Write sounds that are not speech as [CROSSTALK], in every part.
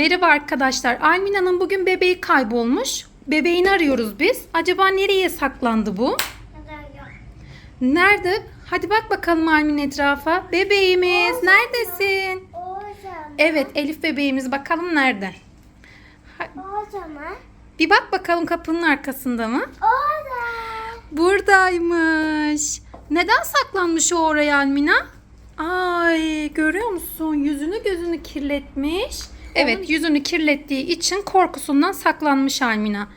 Merhaba arkadaşlar. Almina'nın bugün bebeği kaybolmuş. Bebeğini arıyoruz biz. Acaba nereye saklandı bu? Nerede? Hadi bak bakalım Almin etrafa. Bebeğimiz neredesin? O zaman, Evet Elif bebeğimiz bakalım nerede? Ha- o zaman, Bir bak bakalım kapının arkasında mı? orada. Buradaymış. Neden saklanmış o oraya Almina? Ay görüyor musun? Yüzünü gözünü kirletmiş. Evet yüzünü kirlettiği için korkusundan saklanmış Almina.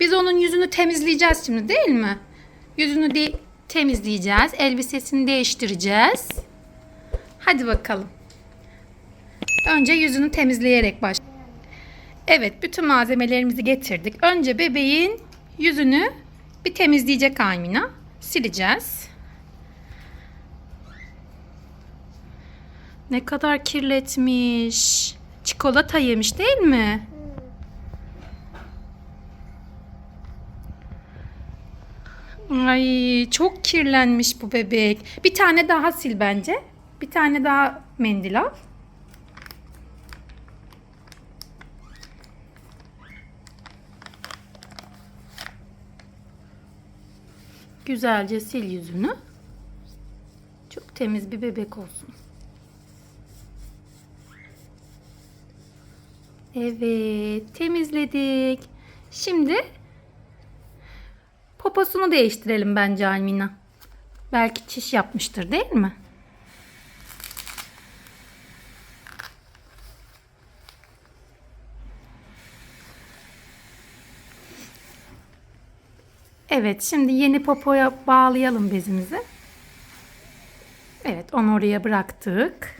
Biz onun yüzünü temizleyeceğiz şimdi değil mi? Yüzünü de temizleyeceğiz. Elbisesini değiştireceğiz. Hadi bakalım. Önce yüzünü temizleyerek baş. Evet bütün malzemelerimizi getirdik. Önce bebeğin yüzünü bir temizleyecek Almina. Sileceğiz. Ne kadar kirletmiş. Çikolata yemiş değil mi? Ay çok kirlenmiş bu bebek. Bir tane daha sil bence. Bir tane daha mendil al. Güzelce sil yüzünü. Çok temiz bir bebek olsun. Evet, temizledik. Şimdi poposunu değiştirelim bence Almina. Belki çiş yapmıştır değil mi? Evet, şimdi yeni popoya bağlayalım bezimizi. Evet, onu oraya bıraktık.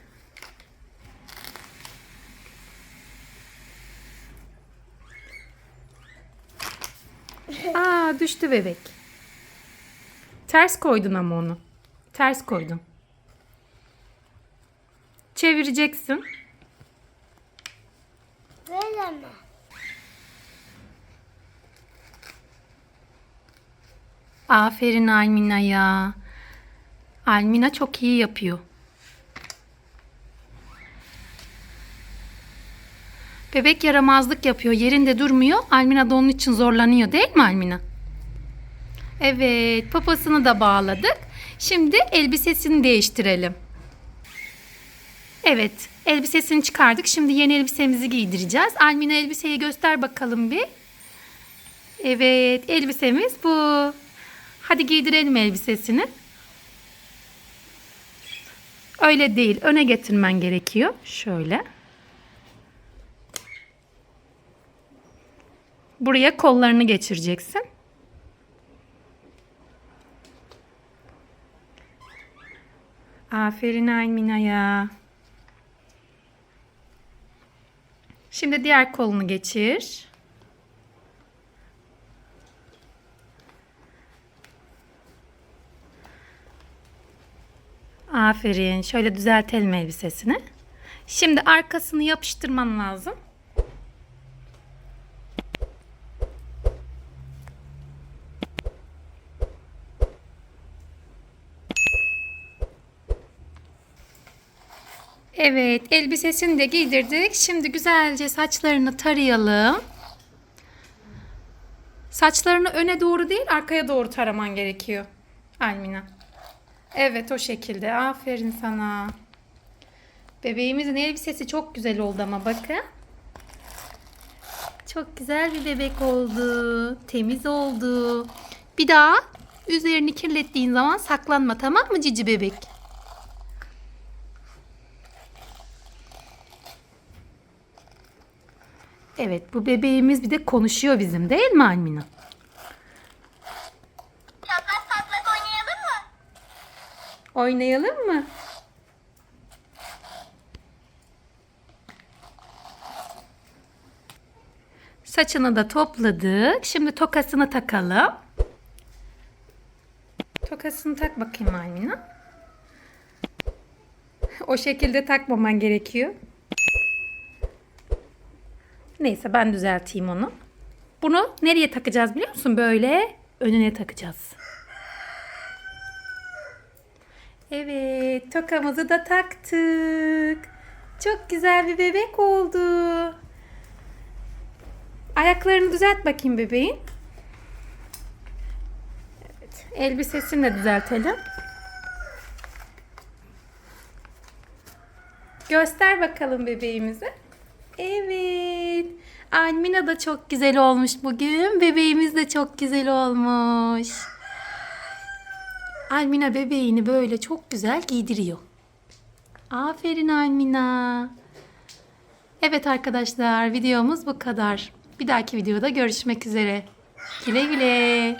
[LAUGHS] Aa, düştü bebek. Ters koydun ama onu. Ters koydun. Çevireceksin. Böyle mi? Aferin Almina ya. Almina çok iyi yapıyor. Bebek yaramazlık yapıyor. Yerinde durmuyor. Almina da onun için zorlanıyor değil mi Almina? Evet. Poposunu da bağladık. Şimdi elbisesini değiştirelim. Evet. Elbisesini çıkardık. Şimdi yeni elbisemizi giydireceğiz. Almina elbiseyi göster bakalım bir. Evet. Elbisemiz bu. Hadi giydirelim elbisesini. Öyle değil. Öne getirmen gerekiyor. Şöyle. Buraya kollarını geçireceksin. Aferin Almina'ya. Şimdi diğer kolunu geçir. Aferin. Şöyle düzeltelim elbisesini. Şimdi arkasını yapıştırman lazım. Evet, elbisesini de giydirdik. Şimdi güzelce saçlarını tarayalım. Saçlarını öne doğru değil, arkaya doğru taraman gerekiyor. Almina. Evet, o şekilde. Aferin sana. Bebeğimizin elbisesi çok güzel oldu ama bakın. Çok güzel bir bebek oldu. Temiz oldu. Bir daha üzerini kirlettiğin zaman saklanma tamam mı cici bebek? Evet bu bebeğimiz bir de konuşuyor bizim değil mi Almina? Patlak patlak oynayalım mı? Oynayalım mı? Saçını da topladık. Şimdi tokasını takalım. Tokasını tak bakayım Almina. O şekilde takmaman gerekiyor. Neyse ben düzelteyim onu. Bunu nereye takacağız biliyor musun? Böyle önüne takacağız. Evet, tokamızı da taktık. Çok güzel bir bebek oldu. Ayaklarını düzelt bakayım bebeğin. Evet. Elbisesini de düzeltelim. Göster bakalım bebeğimizi. Evet. Almina da çok güzel olmuş bugün. Bebeğimiz de çok güzel olmuş. Almina bebeğini böyle çok güzel giydiriyor. Aferin Almina. Evet arkadaşlar videomuz bu kadar. Bir dahaki videoda görüşmek üzere. Güle güle.